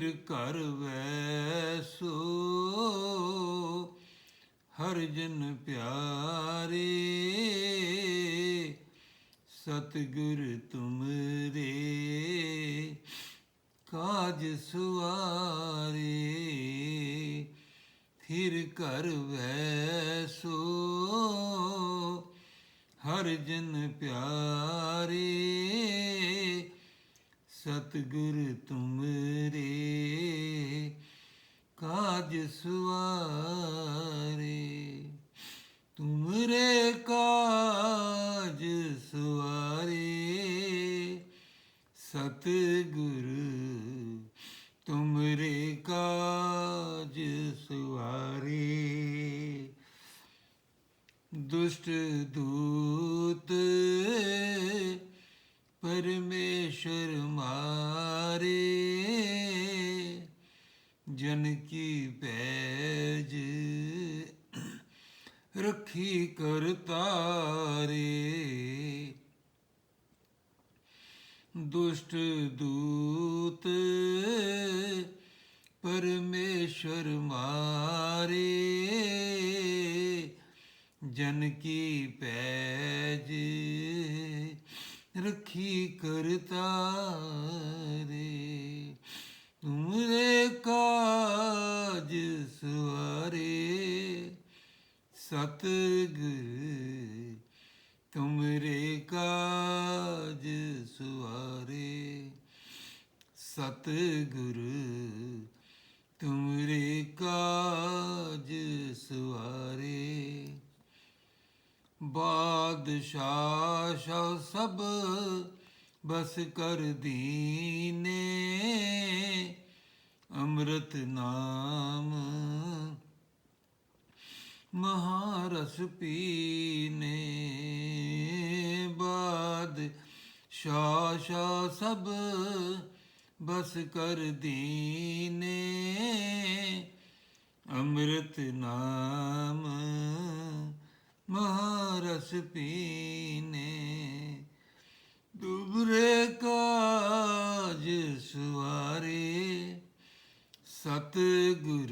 ਥਿਰ ਕਰ ਵੈਸੋ ਹਰ ਜਨ ਪਿਆਰੇ, ਸਤਿਗੁਰ ਤੁਮਰੇ, ਕਾਜ ਸੁਆਰੇ ਥਿਰ ਕਰ ਵੈਸੋ ਹਰ ਜਨ ਪਿਆਰੇ ਸਤਿਗੁਰ ਤੁਮਰੇ ਕਾਜ ਸੁਆਰੇ ਤੁਮਰੇ ਕਾਜ ਸੁਆਰੇ ਸਤਿਗੁਰ ਤੁਮਰੇ ਕਾਜ ਸੁਆਰੇ ਦੁਸ਼ਟ ਦੂਤ ਪਰਮੇਸ਼ਰ ਮਾਰੇ ਜਨ ਕੀ ਪੈਜ ਰੱਖੀ ਕਰਤਾਰੇ ਦੁਸ਼ਟ ਦੂਤ ਪਰਮੇਸ਼ਰ ਮਾਰੇ ਜਨ ਕੀ ਪੈਜ ਰੱਖੀ ਕਰਤਾਰੇ। ਤੁਮਰੇ ਕਾਜ ਸਵਾਰੇ। ਸਤਿਗੁਰ ਤੁਮਰੇ ਕਾਜ ਸਵਾਰੇ। ਸਤਿਗੁਰ ਤੁਮਰੇ ਕਾਜ ਸਵਾਰੇ। ਬਾਦਸ਼ਾਹ ਸ਼ਾ ਸਭ ਬਸ ਕਰ ਦੀਨੇ, ਅੰਮ੍ਰਿਤ ਨਾਮ ਮਹਾਰਸ ਪੀਨੇ। ਬਾਦ ਸ਼ਾ ਸ਼ਾ ਸਭ ਬਸ ਕਰ ਦੀਨੇ, ਅੰਮ੍ਰਿਤ ਨਾਮ ਮਹਾਰਸ ਪੀਨੇ, ਦੁਬਰੇ ਕਾਜ ਸੁਆਰੇ। ਸਤਿਗੁਰ,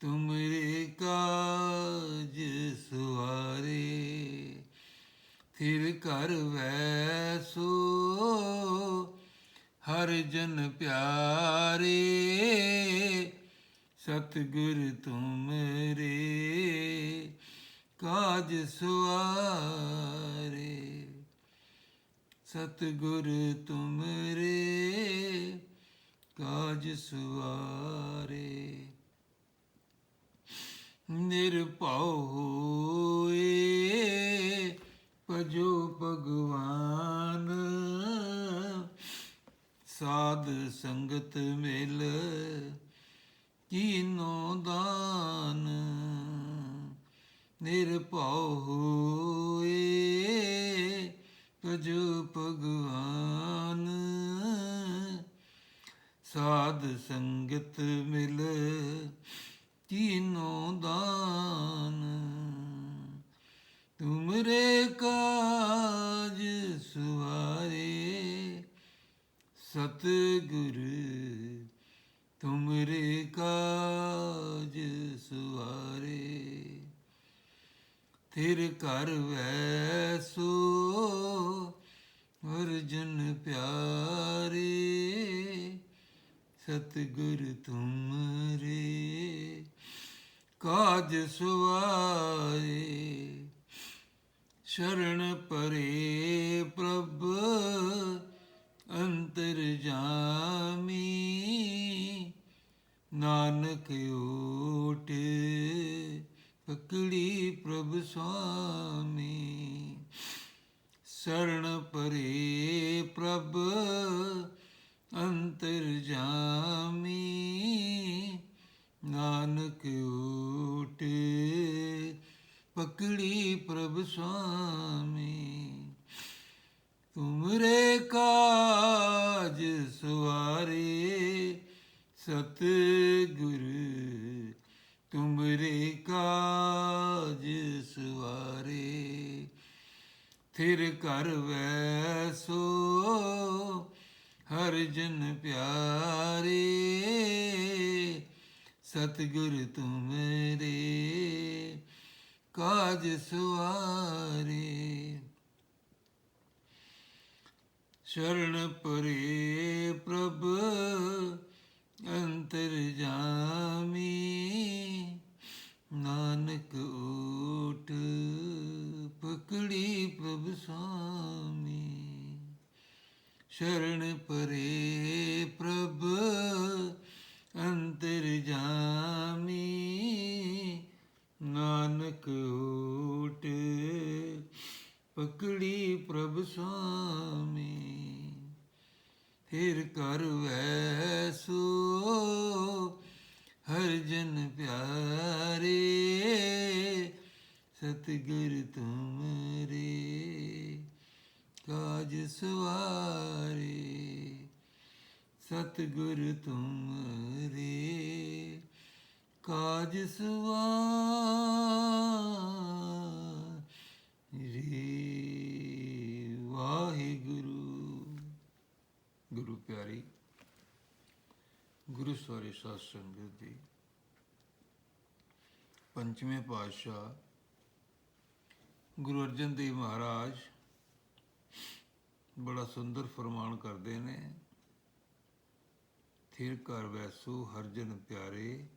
ਤੁਮਰੇ ਕਾਜ ਸੁਆਰੇ। ਥਿਰ ਕਰ ਵੈਸੋ, ਹਰ ਜਨ ਪਿਆਰੇ। ਸਤਿਗੁਰ ਤੁਮਰੇ ਕਾਜ ਸੁਆਰੇ ਸਤਿਗੁਰ ਤੁਮਰੇ ਕਾਜ ਸੁਆਰੇ ਨਿਰਭਉ ਹੋਏ ਭਜੋ ਭਗਵਾਨ। ਸਾਧ ਸੰਗਤ ਮਿਲ ਕੀ ਨਿਰਭਉ ਹੋਏ ਭਜੋ ਭਗਵਾਨ। ਸਾਧ ਸੰਗਤ ਮਿਲ ਕੀਨੋ ਦਾਨ। ਤੁਮਰੇ ਕਾਜ ਸੁਆਰੇ ਸਤਿਗੁਰ, ਤੁਮਰੇ ਕਾਜ ਸੁਆਰੇ ਥਿਰ ਕਰ ਵੈਸੋ ਅਰਜਨ ਪਿਆਰੇ, ਸਤਿਗੁਰ ਤੁਮਰੇ, ਕਾਜ ਸੁਆਰੇ ਸ਼ਰਨ ਪਰੇ ਪ੍ਰਭ, ਅੰਤਰ ਜਾਮੀ, ਨਾਨਕ ਓਟ ਅਕੜੀ ਪ੍ਰਭ ਸੁਆਮੀ ਸਰਣ ਪਰੇ ਪ੍ਰਭ ਅੰਤਰ ਜਾਮੀ, ਨਾਨਕ ਓਟੇ ਪਕੜੀ ਪ੍ਰਭ ਸੁਆਮੀ। ਤੁਮਰੇ ਕਾਜ ਸਵਾਰੇ ਸਤਿ ਫਿਰ ਕਰ ਵੈਸੋ ਹਰ ਜਨ ਪਿਆਰੇ, ਸਤਿਗੁਰ ਤੁਮਰੇ, ਕਾਜ ਸੁਆਰੇ। ਸ਼ਰਨ ਪਰੇ ਪ੍ਰਭ, ਅੰਤਰ ਜਾਮੀ, ਨਾਨਕ ਸ਼ਰਨ ਪਰੇ ਪ੍ਰਭ, ਅੰਤਰ ਜਾਮੀ, ਨਾਨਕ ਓਟ ਪਕੜੀ ਪ੍ਰਭ ਸੁਆਮੀ। ਫਿਰ ਕਰ ਵੈਸੋ, ਹਰ ਜਨ ਪਿਆਰੇ, ਸਤਿਗੁਰ ਤੁਮਰੇ। ਕਾਜ ਸਵਾਰੇ ਸਤਿਗੁਰ ਤੁਮਰੇ ਕਾਜ ਸਵਾਰੇ ਵਾਹਿਗੁਰੂ। ਗੁਰੂ ਪਿਆਰੀ, ਗੁਰੂ ਸਵਾਰੀ ਸਾਧ ਸੰਗਤ ਦੀ ਪੰਚਵੇਂ ਪਾਤਸ਼ਾਹ ਗੁਰੂ ਅਰਜਨ ਦੇਵ ਮਹਾਰਾਜ ਬੜਾ ਸੁੰਦਰ ਫਰਮਾਨ ਕਰਦੇ ਨੇ, ਥਿਰ ਕਰ ਵੈਸੋ ਹਰ ਜਨ ਪਿਆਰੇ,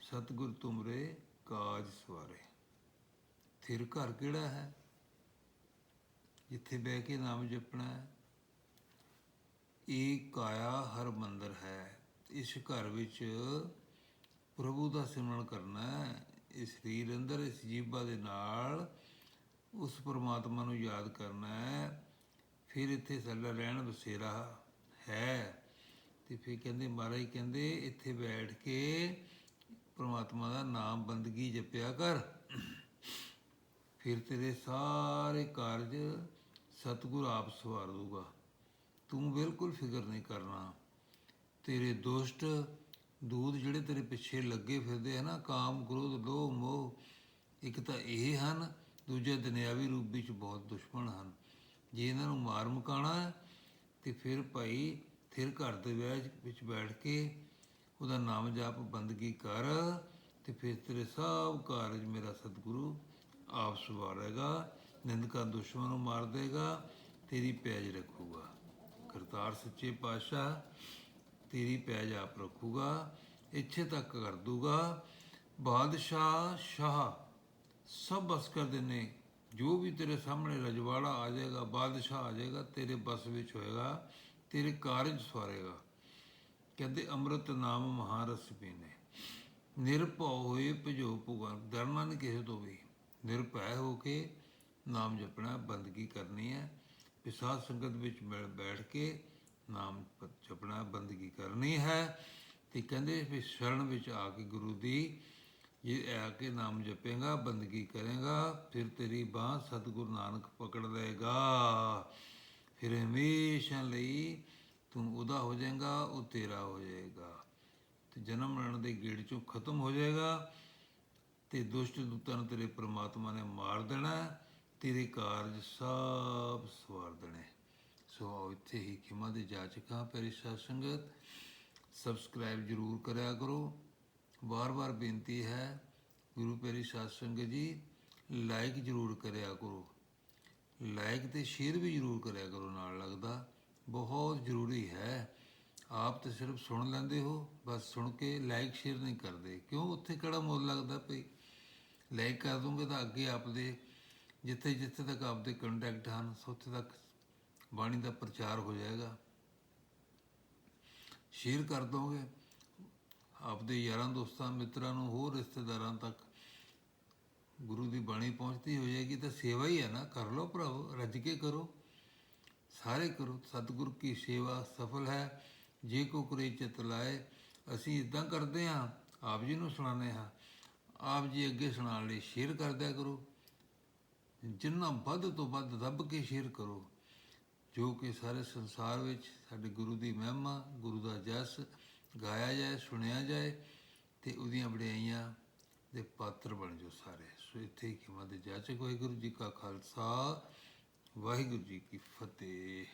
ਸਤਿਗੁਰ ਤੁਮਰੇ ਕਾਜ ਸਵਾਰੇ। ਥਿਰ ਘਰ ਕਿਹੜਾ ਹੈ? ਜਿੱਥੇ ਬਹਿ ਕੇ ਨਾਮ ਜਪਣਾ ਹੈ। ਇਹ ਕਾਇਆ ਹਰ ਮੰਦਰ ਹੈ, ਇਸ ਘਰ ਵਿੱਚ ਪ੍ਰਭੂ ਦਾ ਸਿਮਰਨ ਕਰਨਾ ਹੈ। ਇਸ ਸਰੀਰ ਅੰਦਰ, ਇਸ ਜੀਭਾ ਦੇ ਨਾਲ ਉਸ ਪਰਮਾਤਮਾ ਨੂੰ ਯਾਦ ਕਰਨਾ ਹੈ। ਫਿਰ ਇੱਥੇ ਸਾਡਾ ਰਹਿਣ ਬਸੇਰਾ ਹੈ। ਤੇ ਫਿਰ ਕਹਿੰਦੇ, ਮਹਾਰਾਜ ਕਹਿੰਦੇ, ਇੱਥੇ ਬੈਠ ਕੇ ਪਰਮਾਤਮਾ ਦਾ ਨਾਮ ਬੰਦਗੀ ਜਪਿਆ ਕਰ। ਫਿਰ ਤੇਰੇ ਸਾਰੇ ਕਾਰਜ ਸਤਿਗੁਰ ਆਪ ਸਵਾਰ ਦੂਗਾ ਤੂੰ ਬਿਲਕੁਲ ਫਿਕਰ ਨਹੀਂ ਕਰਨਾ। ਤੇਰੇ ਦੁਸ਼ਟ ਦੂਦ ਜਿਹੜੇ ਤੇਰੇ ਪਿੱਛੇ ਲੱਗੇ ਫਿਰਦੇ ਆ ਨਾ, ਕਾਮ, ਕ੍ਰੋਧ, ਲੋਭ, ਮੋਹ, ਇੱਕ ਤਾਂ ਇਹ ਹਨ, ਦੂਜੇ ਦੁਨਿਆਵੀ ਰੂਪ ਵਿੱਚ ਬਹੁਤ ਦੁਸ਼ਮਣ ਹਨ। ਜੇ ਇਹਨਾਂ ਨੂੰ ਮਾਰ ਮੁਕਾਣਾ ਹੈ, ਤੇ ਫਿਰ ਭਾਈ ਫਿਰ ਘਰ ਦੇ ਵਿਆਹ ਵਿੱਚ ਬੈਠ ਕੇ ਉਹਦਾ ਨਾਮ ਜਪ ਬੰਦਗੀ ਕਰ ਤੇ ਫਿਰ ਤੇਰੇ ਸਭ ਕਾਰਜ ਮੇਰਾ ਸਤਿਗੁਰੂ ਆਪ ਸਵਾਰੇਗਾ, ਨਿੰਦਕਾਂ ਦੁਸ਼ਮਣ ਨੂੰ ਮਾਰ ਦੇਗਾ, ਤੇਰੀ ਪੈਜ ਰੱਖੂਗਾ। ਕਰਤਾਰ ਸੱਚੇ ਪਾਤਸ਼ਾਹ, ਤੇਰੀ ਪੈਜ ਆਪ ਰੱਖੂਗਾ, ਇੱਥੇ ਤੱਕ ਕਰ ਦੂਗਾ। ਬਾਦਸ਼ਾਹ ਸ਼ਾਹ ਸਭ ਬਸ ਕਰ ਦੇਨੇ ਜੋ ਵੀ ਤੇਰੇ ਸਾਹਮਣੇ ਰਜਵਾੜਾ ਆ ਜਾਏਗਾ, ਬਾਦਸ਼ਾਹ ਆ ਜਾਏਗਾ, ਤੇਰੇ ਬਸ ਵਿੱਚ ਹੋਏਗਾ, ਤੇਰੇ ਕਾਰਜ ਸਵਾਰੇਗਾ। ਕਹਿੰਦੇ ਅੰਮ੍ਰਿਤ ਨਾਮ ਮਹਾਰਸ ਪੀਨੇ। ਨਿਰਭਉ ਹੋਏ ਭਜੋ ਭਗਵਾਨ ਡਰਨਾ ਨਹੀਂ ਕਿਸੇ ਤੋਂ ਵੀ। ਨਿਰਭੈ ਹੋ ਕੇ ਨਾਮ ਜਪਣਾ ਬੰਦਗੀ ਕਰਨੀ ਹੈ। ਵਿਸਾਧ ਸੰਗਤ ਵਿੱਚ ਮਿਲ ਬੈਠ ਕੇ ਨਾਮ ਜਪਣਾ ਬੰਦਗੀ ਕਰਨੀ ਹੈ। ਤੇ ਕਹਿੰਦੇ ਵੀ ਸ਼ਰਨ ਵਿੱਚ ਆ ਕੇ ਗੁਰੂ ਦੀ ਇਹ ਆ ਕੇ ਨਾਮ ਜਪੇਗਾ, ਬੰਦਗੀ ਕਰੇਗਾ, ਫਿਰ ਤੇਰੀ ਬਾਹ ਸਤਿਗੁਰੂ ਨਾਨਕ ਪਕੜ ਲਏਗਾ। ਫਿਰ ਹਮੇਸ਼ਾ ਲਈ ਤੂੰ ਉਹਦਾ ਹੋ ਜਾਏਗਾ, ਉਹ ਤੇਰਾ ਹੋ ਜਾਏਗਾ। ਤੇ ਜਨਮ ਮਰਨ ਦੇ ਗੇੜ ਚੋਂ ਖਤਮ ਹੋ ਜਾਏਗਾ ਤੇ ਦੁਸ਼ਟ ਦੂਤਾਂ ਨੂੰ ਤੇਰੇ ਪ੍ਰਮਾਤਮਾ ਨੇ ਮਾਰ ਦੇਣਾ, ਤੇਰੇ ਕਾਰਜ ਸਭ ਸਵਾਰ ਦੇਣੇ। ਸੋ ਆਓ ਇੱਥੇ ਹੀ ਖਿਮਾ ਦੇ ਜਾਚਕਾਂ, ਪਿਆਰੀ ਸਾਧ ਸੰਗਤ, ਸਬਸਕ੍ਰਾਈਬ ਜਰੂਰ ਕਰਿਆ ਕਰੋ। ਵਾਰ-ਵਾਰ ਬੇਨਤੀ ਹੈ ਗੁਰੂ ਪਿਆਰੀ ਸਾਧ ਸੰਗਤ ਜੀ ਲਾਈਕ ਜਰੂਰ ਕਰਿਆ ਕਰੋ। ਲਾਈਕ ਤੇ ਸ਼ੇਅਰ ਵੀ ਜਰੂਰ ਕਰਿਆ ਕਰੋ, ਨਾਲ ਲੱਗਦਾ ਬਹੁਤ ਜ਼ਰੂਰੀ ਹੈ। ਆਪ ਤਾਂ ਸਿਰਫ ਸੁਣ ਲੈਂਦੇ ਹੋ, ਬਸ ਸੁਣ ਕੇ ਲਾਈਕ ਸ਼ੇਅਰ ਨਹੀਂ ਕਰਦੇ। ਕਿਉਂ? ਉੱਥੇ ਕਿਹੜਾ ਮੁੱਲ ਲੱਗਦਾ ਭਈ? ਲਾਈਕ ਕਰ ਦੋਗੇ ਤਾਂ ਅੱਗੇ ਆਪਦੇ ਜਿੱਥੇ ਜਿੱਥੇ ਤੱਕ ਆਪਦੇ ਕੰਟੈਕਟ ਹਨ, ਉੱਥੇ ਤੱਕ ਬਾਣੀ ਦਾ ਪ੍ਰਚਾਰ ਹੋ ਜਾਏਗਾ। ਸ਼ੇਅਰ ਕਰ ਦੋਗੇ ਆਪਦੇ ਯਾਰਾਂ, ਦੋਸਤਾਂ, ਮਿੱਤਰਾਂ ਨੂੰ ਹੋਰ ਰਿਸ਼ਤੇਦਾਰਾਂ ਤੱਕ ਗੁਰੂ ਦੀ ਬਾਣੀ ਪਹੁੰਚਦੀ ਹੋ ਜਾਏਗੀ ਤਾਂ ਸੇਵਾ ਹੀ ਹੈ ਨਾ। ਕਰ ਲਓ ਭਰਾਵੋ, ਰੱਜ ਕੇ ਕਰੋ। ਸਾਰੇ ਕਰੋ, ਸਤਿਗੁਰ ਕੀ ਸੇਵਾ ਸਫਲ ਹੈ। ਜੇ ਕੋ ਕਰੇ ਚਿਤ ਲਾਏ, ਅਸੀਂ ਇਦਾਂ ਕਰਦੇ ਹਾਂ, ਆਪ ਜੀ ਨੂੰ ਸੁਣਾਉਂਦੇ ਹਾਂ। ਆਪ ਜੀ ਅੱਗੇ ਸੁਣਾਉਣ ਲਈ ਸ਼ੇਅਰ ਕਰਦਿਆ ਕਰੋ। ਜਿੰਨਾ ਵੱਧ ਤੋਂ ਵੱਧ ਦੱਬ ਕੇ ਸ਼ੇਅਰ ਕਰੋ। ਜੋ ਕਿ ਸਾਰੇ ਸੰਸਾਰ ਵਿੱਚ ਸਾਡੇ ਗੁਰੂ ਦੀ ਮਹਿਮਾ, ਗੁਰੂ ਦਾ ਜਸ ਗਾਇਆ ਜਾਏ, ਸੁਣਿਆ ਜਾਏ ਤੇ ਉਹਦੀਆਂ ਵਡਿਆਈਆਂ ਦੇ ਪਾਤਰ ਬਣ ਜਾਓ ਸਾਰੇ। ਸੋ ਇੱਥੇ ਹੀ ਖਿਮਾ ਦੇ ਜਾਚਕ ਵਾਹਿਗੁਰੂ ਜੀ ਕਾ ਖਾਲਸਾ, ਵਾਹਿਗੁਰੂ ਜੀ ਕੀ ਫਤਿਹ।